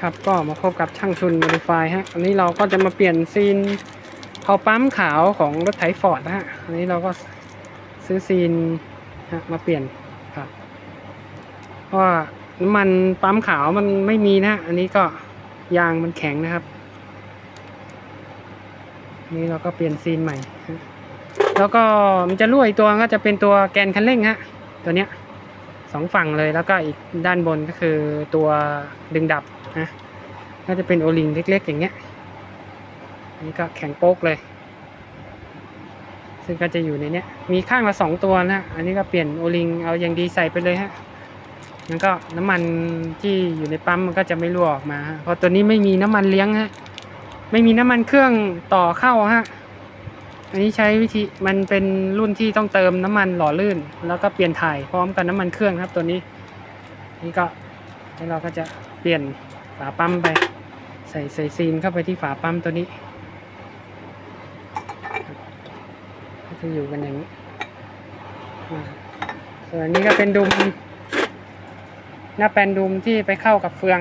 ครับก็มาพบกับช่างชุน Modify ฮะอันนี้เราก็จะมาเปลี่ยนซีนเผาปั๊มขาวของรถไถฟอร์ดนะฮะอันนี้เราก็ซื้อซีนฮะมาเปลี่ยนครับเพราะน้ำมันปั๊มขาวมันไม่มีนะอันนี้ก็ยางมันแข็งนะครับนนี้เราก็เปลี่ยนซีนใหม่ แล้วก็มันจะรั่วอีกตัวก็จะเป็นตัวแกนคันเร่งฮะตัวเนี้ยสองฝั่งเลยแล้วก็อีกด้านบนก็คือตัวดึงดับ นะก็จะเป็นโอลิงเล็ก ๆ อย่างเงี้ยอันนี่ก็แข็งโป๊กเลย ซึ่งก็จะอยู่ในเนี้ย มีข้างละสองตัวนะ อันนี้ก็เปลี่ยนโอลิงเอาอย่างดีใส่ไปเลยฮะแล้วก็น้ำมันที่อยู่ในปั๊มมันก็จะไม่รั่วออกมาฮะเพราะตัวนี้ไม่มีน้ำมันเลี้ยงฮะไม่มีน้ำมันเครื่องต่อเข้าฮะอันนี้ใช้วิธีมันเป็นรุ่นที่ต้องเติมน้ำมันหล่อลื่น แล้วก็เปลี่ยนถ่ายพร้อมกับน้ำมันเครื่องครับตัวนี้ นี่ก็เราก็จะเปลี่ยน ฝาปั๊มไป ใส่ใส่ซีนเข้าไปที่ฝาปั๊มตัวนี้ก็จะอยู่กันอย่างนี้อ่าส่วนอันนี้ก็เป็นดุมหน้าแปลนดุมที่ไปเข้ากับเฟือง